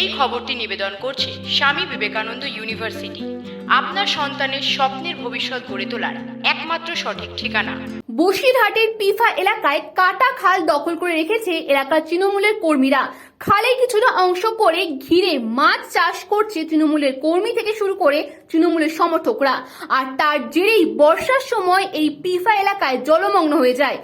এই খবরটি নিবেদন করছে স্বামী বিবেকানন্দ ইউনিভার্সিটি। আপনার সন্তানের স্বপ্নের ভবিষ্যৎ গড়ে তোলার একমাত্র সঠিক ঠিকানা। বসিরহাটের পিফা এলাকায় কাটা খাল দখল করে রেখেছে এলাকার তৃণমূলের কর্মীরা। খালে কিছুটা অংশ করে ঘিরে মাছ চাষ করছে তৃণমূলের কর্মী থেকে শুরু করে তৃণমূলের সমর্থকরা। আর তার জেরেই বর্ষার সময় এই পিফা এলাকায় জলমগ্ন হয়ে যায়।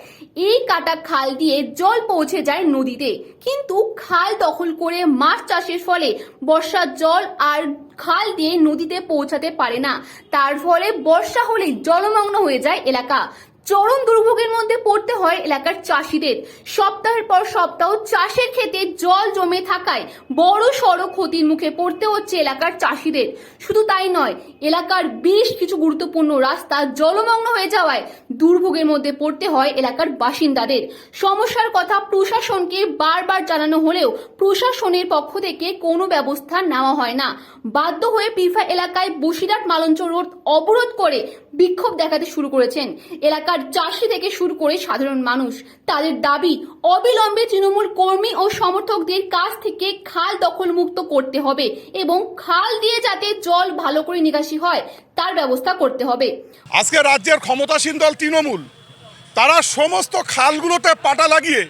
এই কাটা খাল দিয়ে জল পৌঁছে যায় নদীতে। কিন্তু খাল দখল করে মাছ চাষের ফলে বর্ষার জল আর খাল দিয়ে নদীতে পৌঁছাতে পারে না। তার ফলে বর্ষা হলেই জলমগ্ন হয়ে যায় এলাকা। চরম দুর্ভোগের মধ্যে পড়তে হয় এলাকার চাষিদের। সপ্তাহের পর সপ্তাহ চাষের ক্ষেতে জল জমে থাকায় বড় সড়ো ক্ষতির মুখে পড়তে হচ্ছে এলাকার চাষিদের। শুধু তাই নয়, এলাকার বেশ কিছু গুরুত্বপূর্ণ রাস্তা জলমগ্ন হয়ে যাওয়ায় দুর্ভোগের মধ্যে পড়তে হয় এলাকার বাসিন্দাদের। সমস্যার কথা প্রশাসনকে বারবার জানানো হলেও প্রশাসনের পক্ষ থেকে কোনো ব্যবস্থা নেওয়া হয় না। বাধ্য হয়ে পিফা এলাকায় বসিরহাট মালঞ্চ রোড অবরোধ করে বিক্ষোভ দেখাতে শুরু করেছেন। এলাকার চাষি থেকে শুরু করে সাধারণ মানুষ। তাদের দাবি, অবিলম্বে তৃণমূল কর্মী ও সমর্থকদের কাছ থেকে খাল দখল মুক্ত করতে হবে এবং খাল দিয়ে যাতে জল ভালো করে নিকাশি হয়, তার ব্যবস্থা করতে হবে। আজকে রাজ্যের ক্ষমতাসীন দল তৃণমূল। তারা সমস্ত খালগুলোতে পাটা লাগিয়ে,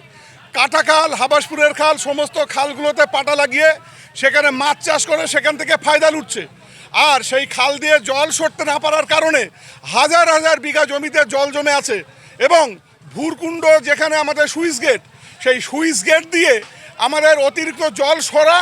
কাটা খাল, হাবাসপুরের খাল, সমস্ত খালগুলোতে পাটা লাগিয়ে, সেখানে মাছ চাষ করে সেখান থেকে ফায়দা লুটছে। আর সেই খাল দিয়ে জল সরতে না পারার কারণে হাজার হাজার বিঘা জমিতে জল জমে আছে এবং ভুরকুণ্ড যেখানে আমাদের সুইচ গেট, সেই সুইচ গেট দিয়ে আমাদের অতিরিক্ত জল সরা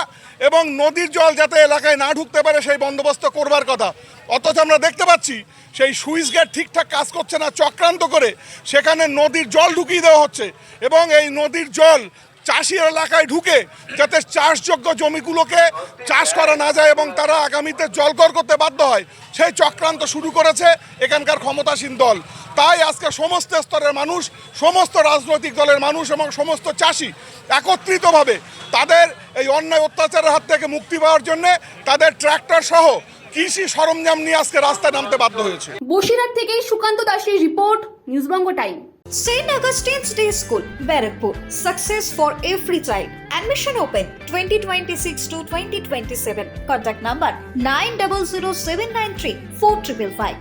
এবং নদীর জল যাতে এলাকায় না ঢুকতে পারে সেই বন্দোবস্ত করবার কথা। অথচ আমরা দেখতে পাচ্ছি সেই সুইচ গেট ঠিকঠাক কাজ করছে না, চক্রান্ত করে সেখানে নদীর জল ঢুকিয়ে দেওয়া হচ্ছে এবং এই নদীর জল চাষি এলাকায় ঢুকে যাতে চাষযোগ্য জমিগুলোকে চাষ করা না যায় এবং তারা আগামীতে জলকর করতে বাধ্য হয়, সেই চক্রান্ত শুরু করেছে এখানকার ক্ষমতাসীন দল। তাই আজকে সমস্ত স্তরের মানুষ, সমস্ত রাজনৈতিক দলের মানুষ এবং সমস্ত চাষি একত্রিতভাবে তাদের এই অন্যায় অত্যাচারের হাত থেকে মুক্তি পাওয়ার জন্যে তাদের ট্র্যাক্টর সহ কৃষি সরঞ্জাম নিয়ে আজকে রাস্তায় নামতে বাধ্য হয়েছে? বসিরহাট থেকে সুকান্ত দাসের report নিউজবঙ্গ time Saint Augustine day school Barrackpore. Success for every child admission open twenty twenty six to twenty twenty seven contact number nine double zero seven nine three four triple five